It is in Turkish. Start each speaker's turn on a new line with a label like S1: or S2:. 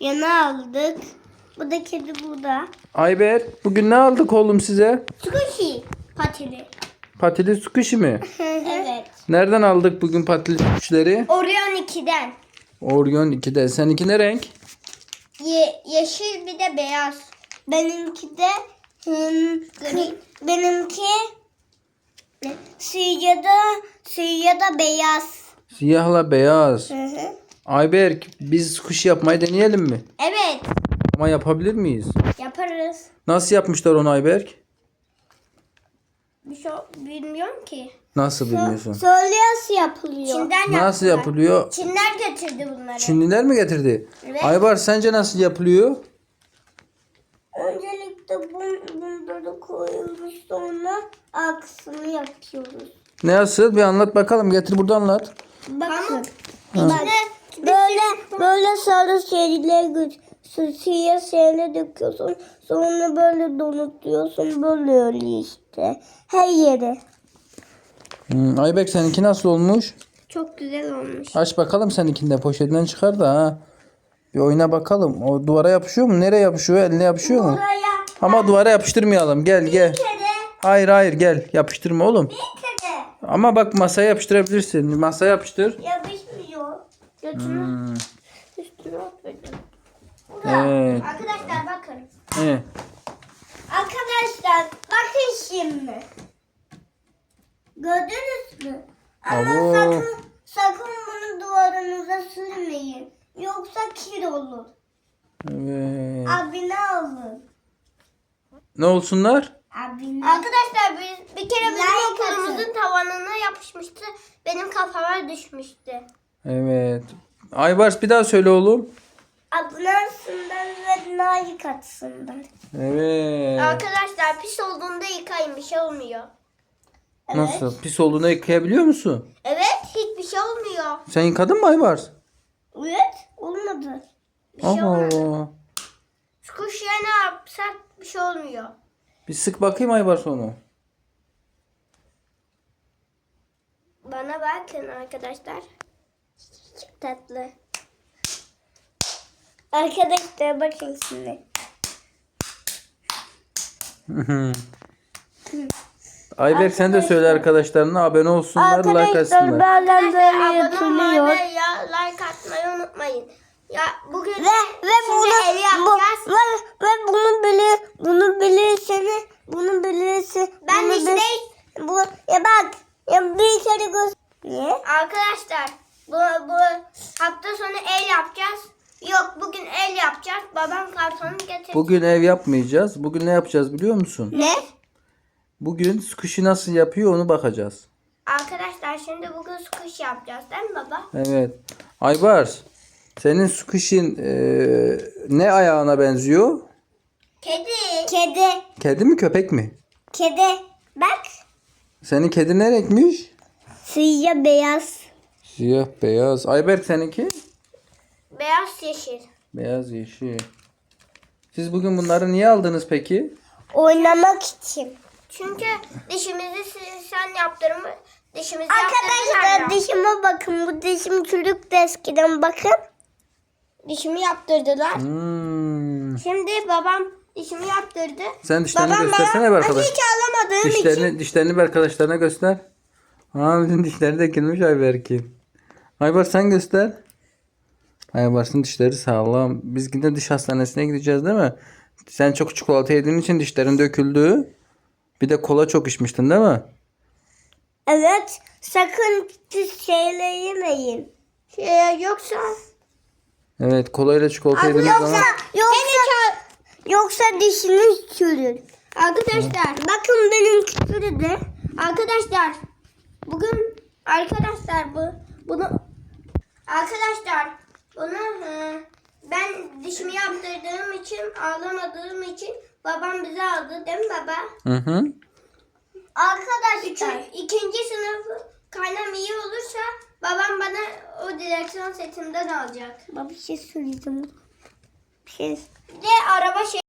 S1: Yana aldık. Bu da kedi burada.
S2: Ayber bugün ne aldık oğlum size?
S1: Squishy patili.
S2: Patili sukuşi mi?
S1: evet.
S2: Nereden aldık bugün patili sukuşileri?
S1: Orion 2'den.
S2: Orion 2'de. Seninki ne renk?
S1: Ye- yeşil bir de beyaz. Benimki de hmm, gri. Benimki siyah da siyah da beyaz.
S2: Siyahla beyaz.
S1: Hı.
S2: Ayberk biz sukuşi yapmayı deneyelim mi?
S1: Evet.
S2: Ama yapabilir miyiz?
S1: Yaparız.
S2: Nasıl yapmışlar onu Ayberk?
S1: Bir şey bilmiyorum ki.
S2: Nasıl bilmiyorsun?
S1: Söyleyası yapılıyor. Çin'den
S2: Nasıl yapılıyor?
S1: Çinler getirdi bunları.
S2: Çinliler mi getirdi?
S1: Evet.
S2: Aybar sence nasıl yapılıyor?
S1: Öncelikle bun, bunları koyuyoruz sonra aksını yapıyoruz.
S2: Ne nasıl? Bir anlat bakalım. Getir burada anlat.
S1: Bakın. Bak, böyle böyle sarı şeyleri siyah şeyleri döküyorsun. Sonra böyle donutuyorsun. Böyle öyle işte. Her yere.
S2: Hmm, Ayberk seninki nasıl olmuş?
S1: Çok güzel olmuş.
S2: Aç bakalım seninkini de poşetinden çıkar da ha. Bir oyna bakalım. O duvara yapışıyor mu? Nereye yapışıyor? Eline yapışıyor mu?
S1: Buraya
S2: Ama duvara yapıştırmayalım. Gel gel.
S1: kere
S2: Hayır hayır gel. Yapıştırma oğlum.
S1: bir kere
S2: Ama bak masaya yapıştırabilirsin. Masaya yapıştır.
S1: yapışmıyor. Götünü
S2: Hmm. Evet.
S1: Arkadaşlar bakın.
S2: Evet.
S1: Arkadaşlar bakın şimdi. Gördünüz mü? Ama
S2: Abo.
S1: sakın sakın bunu duvarınıza sürmeyin. Yoksa kir olur.
S2: Evet.
S1: Abine alın.
S2: Ne olsunlar?
S1: Abine. Arkadaşlar biz bir kere bizim okulumuzun tavanına yapışmıştı. Benim kafama düşmüştü.
S2: Evet. Aybars bir daha söyle oğlum.
S1: Abone olsunlar ve like atsınlar.
S2: Evet.
S1: Arkadaşlar pis olduğunda yıkayın bir şey olmuyor.
S2: Nasıl? Pis olduğunu yıkayabiliyor musun?
S1: Evet hiçbir şey olmuyor.
S2: Sen yıkadın mı Aybars?
S1: Evet olmadı. Bir şey
S2: Allah
S1: olmadı.
S2: Allah.
S1: Squishy'ye ne yapsak bir şey olmuyor.
S2: Bir sık bakayım Aybars onu.
S1: Bana bakın arkadaşlar. Çok tatlı. Arkadaşlar bakın şimdi.
S2: Ayberk sen de söyle arkadaşlarına abone olsunlar, like atsınlar.
S1: bazen böyle yapılıyor. Ya like atmayı unutmayın. Ya bugün ve ve bunu yapacağız. Bu, ve, ve bunu bilir bunu bilirseniz bunu bilirse ben işte bu ya bak ya bir kere göz Niye? Arkadaşlar bu bu hafta sonu el yapacağız. Yok bugün el yapacağız. Babam kartonu getirdi.
S2: Bugün ev yapmayacağız. Bugün ne yapacağız biliyor musun?
S1: Ne?
S2: Bugün squishy nasıl yapıyor onu bakacağız.
S1: Arkadaşlar şimdi bugün squash yapacağız değil mi baba?
S2: Evet. Aybars senin squishy'in eee, ne ayağına benziyor?
S1: Kedi. Kedi.
S2: Kedi mi köpek mi?
S1: Kedi. Bak.
S2: Senin kedi ne renkmiş?
S1: Siyah beyaz.
S2: Siyah beyaz. Ayberk seninki?
S1: Beyaz yeşil.
S2: Beyaz yeşil. Siz bugün bunları niye aldınız peki?
S1: Oynamak için. Çünkü dişimizi sen yaptırmış. Dişimizi Arkadaşlar dişime bakın. Bu dişim çürük de eskiden bakın. Dişimi yaptırdılar.
S2: Hmm.
S1: Şimdi babam dişimi yaptırdı.
S2: Sen dişlerini
S1: babam
S2: göstersene be arkadaş.
S1: hiç ağlamadığım için.
S2: Dişlerini, dişlerini bir arkadaşlarına göster. Aa bütün dişleri dökülmüş Ayberk'in. Aybar sen göster. Aybars'ın dişleri sağlam. Biz yine diş hastanesine gideceğiz değil mi? Sen çok çikolata yediğin için dişlerin döküldü. Bir de kola çok içmiştin değil mi?
S1: Evet. Sakın pis şeyler yemeyin. Şey, yoksa
S2: Evet kolayla çikolata yediğiniz zaman.
S1: yoksa yoksa dişiniz çürür. Arkadaşlar bakın benim çürüdü. Arkadaşlar bugün arkadaşlar bu bunu arkadaşlar bunu e, ben dişimi yaptırdığım için ağlamadığım için babam bize aldı değil mi baba?
S2: Hı hı.
S1: Arkadaşlar ikinci sınıf kaynam iyi olursa babam bana o direksiyon setinden alacak. Baba bir şey söyleyeceğim. Bir şey. De araba şey